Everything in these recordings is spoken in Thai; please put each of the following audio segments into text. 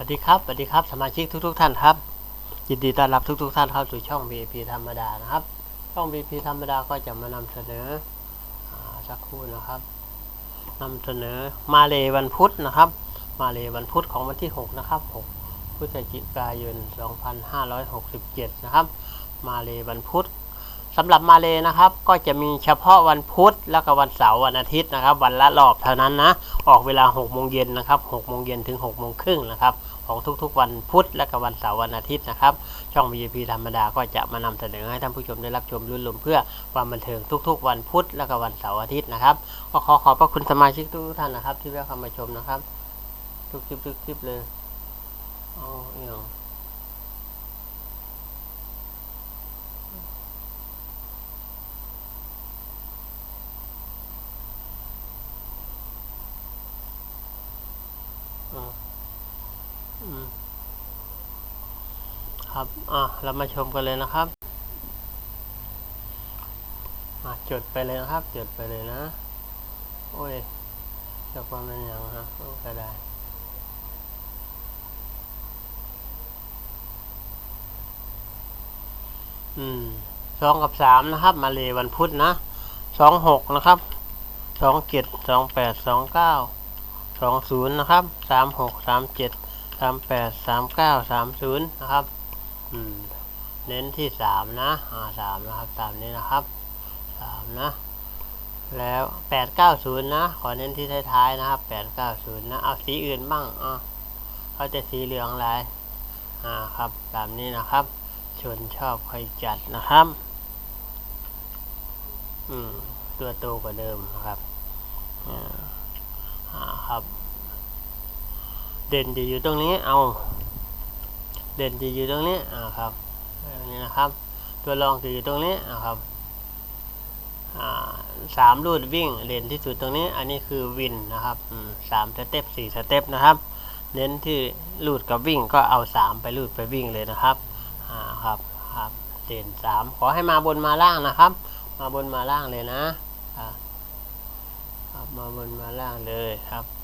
วัสดีครับ สวัสดีครับ สมาชิกทุกๆท่านครับ ยินดีต้อนรับทุกๆท่านเข้าสู่ช่อง BP ธรรมดานะครับ ช่อง BP ธรรมดาก็จะมานำเสนอสักครู่นะครับนำเสนอมาเลวันพุธนะครับ มาเลวันพุธของวันที่ 6 นะครับ 6 พฤศจิกายน 2567 นะครับ มาเลวันพุธ สำหรับมาเลนะครับก็จะมีเฉพาะวันพุธแล้วก็วันเสาร์วันอาทิตย์นะครับ วันละรอบเท่านั้นนะออกเวลา6โมงเย็นนะครับ6โมงเย็นถึง6โมงครึ่งนะครับของทุกๆ วันพุธและก็วันเสาร์วันอาทิตย์นะครับ ช่อง VIP ธรรมดาก็จะมานำเสนอให้ท่านผู้ชมได้รับชมรุ่นลมเพื่อความบันเทิงทุกๆ วันพุธและก็วันเสาร์อาทิตย์นะครับก็ขอขอบพระคุณสมาชิกทุกท่านนะครับ ที่แวะเข้ามาชมนะครับ ทุกคลิปทุกคลิปเลยอ๋อเออ ครับ อะ เรามาชมกันเลยนะครับ อะ จดไปเลยนะครับ จดไปเลยนะ โอ้ยจะความเป็นอย่างฮะก็ได้อืมสองกับสามนะครับ มาเลยวันพุธนะสองหกนะครับสองเจ็ดสองแปดสองเก้า สองศูนย์นะครับสามหกสามเจ็ดสามแปดสามเก้าสามศูนย์นะครับอืมเน้นที่สามนะอ่าสามนะครับสามนี้นะครับสามนะแล้วแปดเก้าศูนย์นะขอเน้นที่ท้ายๆนะครับแปดเก้าศูนย์นะเอาสีอื่นบ้างอ่าเขาจะสีเหลืองอะไรอ่าครับตามนี้นะครับ ชนชอบใครจัดนะครับ อืมตัวโตกว่าเดิมนะครับอ่า ครับ เด่นจะอยู่ตรงนี้เอา เด่นจะอยู่ตรงนี้อ่าครับนนี้นะครับ ตัวรองจะอยู่ตรงนี้อ่าครับอ่าสามรูดวิ่งเด่นที่สุดตรงนี้ อันนี้คือวินนะครับสามสเต็ปสี่สเต็ปนะครับ เน้นที่รูดกับวิ่งก็เอาสามไปรูดไปวิ่งเลยนะครับอ่าครับครับเด่นสามขอให้มาบนมาล่างนะครับ มาบนมาล่างเลยนะครับมาบนมาล่างเลยครับ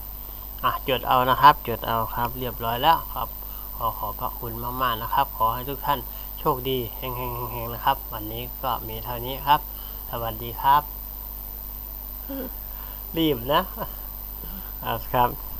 อะจดเอานะครับจดเอาครับเรียบร้อยแล้วครับ ขอขอบพระคุณมากๆนะครับ ขอให้ทุกท่านโชคดีเฮงๆๆๆนะครับ วันนี้ก็มีเท่านี้ครับ สวัสดีครับ รีบนะอะครับ